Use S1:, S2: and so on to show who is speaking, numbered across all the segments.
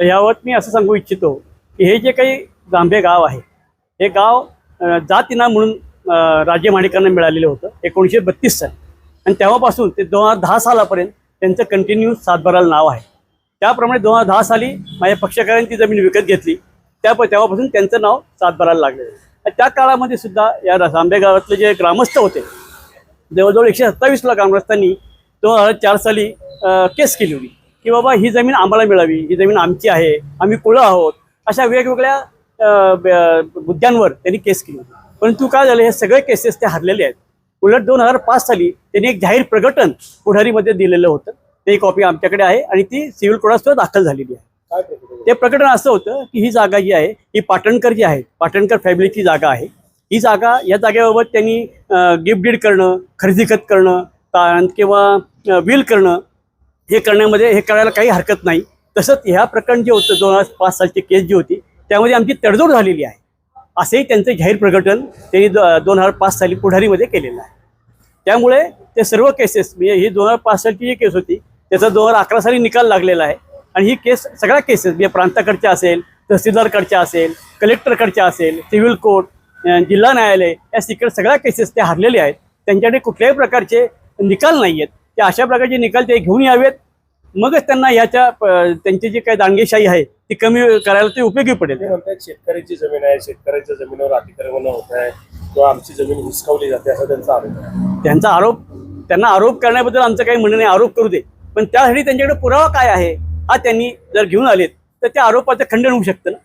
S1: तर यावर मी असं सांगू इच्छितो की हे जे काही जांभे गाव आहे हे गाव अ, जात इनाम म्हणून राजे राज्य माणिकांना मिळालेलं होतं एकोणीसशे बत्तीस साल. आणि तेव्हापासून ते दोन हजार दहा सालापर्यंत त्यांचं कंटिन्यू सातबाराला नाव आहे. त्याप्रमाणे दोन हजार दहा साली माझ्या पक्षकारांनी ती जमीन विकत घेतली. त्या तेव्हापासून त्यांचं नाव सातबाराला लागलेलं आणि त्या काळामध्ये सुद्धा या जांभे गावातले जे ग्रामस्थ होते जवळजवळ एकशे सत्तावीसला ग्रामस्थांनी दोन हजार चार साली केस केली होती. की बाबा ही जमीन आम्हाला मिळावी ही जमीन आमची आहे आम्ही कुळं आहोत अशा वेगवेगळ्या मुद्द्यांवर त्यांनी केस केली. परंतु काय झालं हे सगळे केसेस ते हरलेले आहेत. उलट दोन हजार पाच साली त्यांनी एक जाहीर प्रकटन पुढारीमध्ये दिलेलं होतं. ते कॉपी आमच्याकडे आहे आणि ती सिव्हिल कोर्टात दाखल झालेली आहे? ते प्रकरण असं होतं की ही जागा जी आहे ही पाटणकर जी आहे पाटणकर फॅमिलीची जागा आहे. ही जागा या जागेबाबत त्यांनी गिफ्ट डीड करणं खरेदी खत करणं किंवा विल करणं हे करण्यामध्ये हे करायला काही हरकत नाही. तसंच ह्या प्रकरण जे होतं दोन हजार पाच सालची केस जी होती त्यामध्ये आमची तडजोड झालेली आहे. असंही त्यांचं जाहीर प्रकटन त्यांनी दोन हजार पाच साली पुढारीमध्ये केलेलं आहे. त्यामुळे ते सर्व केसेस म्हणजे ही दोन हजार पाच सालची जी केस होती त्याचा दोन हजार अकरा साली निकाल लागलेला आहे. आणि ही केस सगळ्या केसेस म्हणजे प्रांताकडच्या असेल तहसीलदारकडच्या असेल कलेक्टरकडच्या असेल सिव्हिल कोर्ट जिल्हा न्यायालय या सिकट सगळ्या केसेस ते हरलेले आहेत. त्यांच्याकडे कुठल्याही प्रकारचे निकाल नाही आहेत ते अशा प्रकारचे निकाल ते घेऊन यावेत. मगच त्यांना ह्याच्या त्यांची जी काही दांडगेशाही आहे ती कमी करायला ते उपयोगी पडेल.
S2: शेतकऱ्याची जमीन आहे शेतकऱ्याच्या जमिनीवर अतिक्रमण होत आहे किंवा आमची जमीन हिसकावली जाते असा त्यांचा आरोप आहे.
S1: त्यांचा आरोप त्यांना आरोप करण्याबद्दल आमचं काही म्हणणं नाही आरोप करू दे. पण त्यासाठी त्यांच्याकडे पुरावा काय आहे हा त्यांनी जर घेऊन आलेत तर त्या आरोपाचं खंडन होऊ शकतं ना?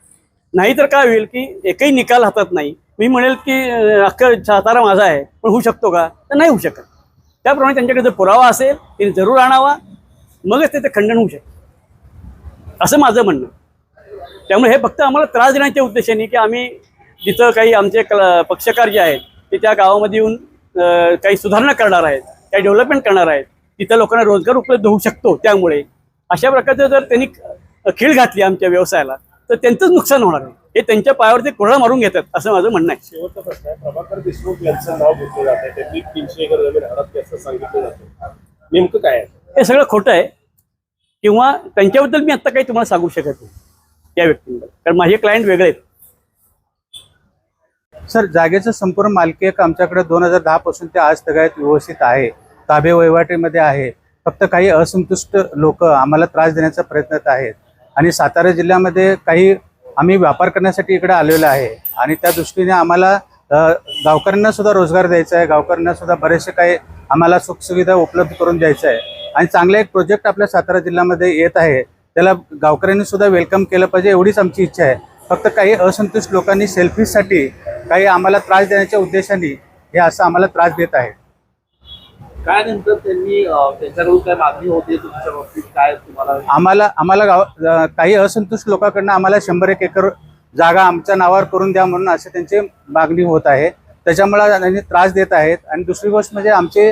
S1: नाहीतर काय होईल की एकही निकाल हातात नाही. मी म्हणेल की अख्खं सातारा माझा आहे पण होऊ शकतो का? तर नाही होऊ शकत. त्याप्रमाणे त्यांच्याकडे जर पुरावा असेल त्यांनी जरूर आणावा. मगच त्याचं खंडन होऊ शकतं असं माझं म्हणणं. त्यामुळे हे फक्त आम्हाला त्रास देण्याच्या उद्देशाने की आम्ही जिथं काही आमचे पक्षकार जे आहेत ते त्या गावामध्ये येऊन काही सुधारणा करणार आहेत काही डेव्हलपमेंट करणार आहेत तिथं लोकांना रोजगार उपलब्ध होऊ शकतो त्यामुळे. अशा प्रकारचं जर त्यांनी खीळ घातली आमच्या व्यवसायाला तर त्यांचंच नुकसान होणार आहे. हे त्यांच्या पायावर ते कोरडा मारून घेतात असं माझं म्हणणं आहे.
S2: शेवटचा प्रश्न आहे प्रभाकर देशमुख यांचं नाव घेतलं जात आहे. त्यांनी तीनशे एकर जमीन हडपली असं सांगितलं जातं नेमकं काय आहे?
S1: हे सगळं खोटं आहे. किंवा त्यांच्याबद्दल मी आत्ता काही तुम्हाला सांगू शकत नाही त्या व्यक्तींबद्दल. कारण माझे क्लायंट वेगळे आहेत.
S3: सर जागेचं संपूर्ण मालकी हक्क आमच्याकडे दोन हजार दहा पासून ते आज तगायत व्यवस्थित आहे. ताबे वहिवाटीमध्ये आहे. फक्त काही असंतुष्ट लोक आम्हाला त्रास देण्याचा प्रयत्न आहेत. आणि सातारा जिल्ह्यामध्ये काही आम्ही व्यापार करण्यासाठी इकडे आलेलो आहे. आणि त्या दृष्टीने आम्हाला गावकऱ्यांना सुद्धा रोजगार द्यायचा आहे. गावकऱ्यांना सुद्धा बरेचसे काही आम्हाला सुखसुविधा उपलब्ध करून द्यायचं आहे. आणि चांगला एक प्रोजेक्ट आपल्या सातारा जिल्ह्यामध्ये येत आहे. त्याला गावकऱ्यांनी सुद्धा वेलकम केलं पाहिजे एवढीच आमची इच्छा आहे. फक्त काही असंतुष्ट लोकांनी सेल्फीसाठी काही आम्हाला त्रास देण्याच्या उद्देशाने हे असं आम्हाला त्रास देत आहे.
S4: काय नंतर त्यांनी त्यांच्याकडून काय मागणी होती तुमच्या बाबतीत? काय तुम्हाला
S3: आम्हाला आम्हाला गाव काही असंतुष्ट लोकांकडनं आम्हाला शंभर एक एकर जागा आमच्या नावावर करून द्या म्हणून असे त्यांची मागणी होत आहे. त्याच्यामुळे त्यांनी त्रास देत आहेत. आणि दुसरी गोष्ट म्हणजे आमचे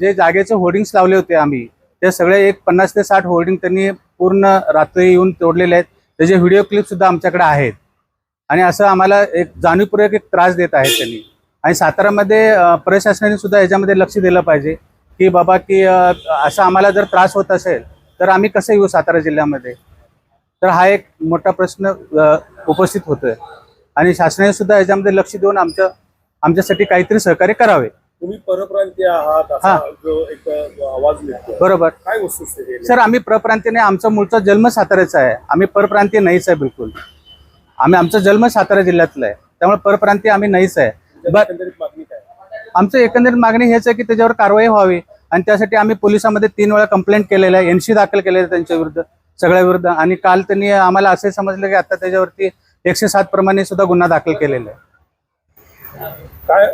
S3: जे जागेचे होर्डिंग्स लावले होते आम्ही ते सगळे एक पन्नास ते साठ होर्डिंग त्यांनी पूर्ण रात्री येऊन तोडलेले आहेत. त्याचे व्हिडिओ क्लिप सुद्धा आमच्याकडे आहेत. आणि असं आम्हाला एक जाणीवपूर्वक एक त्रास देत आहेत त्यांनी. आणि सातारामध्ये प्रशासनाने सुद्धा याच्यामध्ये लक्ष दिलं पाहिजे की बाबा की असं आम्हाला जर त्रास होत असेल तर आम्ही कसं येऊ सातारा जिल्ह्यामध्ये? तर हा एक मोठा प्रश्न उपस्थित होतोय. आणि शासनाने सुद्धा याच्यामध्ये लक्ष देऊन आमच्या आमच्यासाठी काहीतरी सहकार्य करावे.
S2: तुम्ही परप्रांतीय आहात
S3: हा.
S2: जो एक आवाज
S3: बरोबर.
S2: काय आहे?
S3: सर आम्ही परप्रांतीय आमचा मूळचा जन्म साताऱ्याचा आहे. आम्ही परप्रांतीय नाहीच आहे बिलकुल. आम्ही आमचा जन्म सातारा जिल्ह्यातला आहे. त्यामुळे परप्रांतीय आम्ही नाहीच आहे.
S2: एकंदरीत मागणी काय?
S3: आमचं एकंदरीत मागणी हेच आहे की त्याच्यावर कारवाई व्हावी आणि त्यासाठी आम्ही पोलिसांमध्ये तीन वेळा कंप्लेंट केलेलं आहे. एनसी दाखल केलेलं आहे त्यांच्या विरुद्ध सगळ्या विरुद्ध. आणि काल त्यांनी आम्हाला असे समजलं की आता त्याच्यावरती एकशे सात प्रमाणे सुद्धा गुन्हा दाखल केलेला आहे.
S2: काय?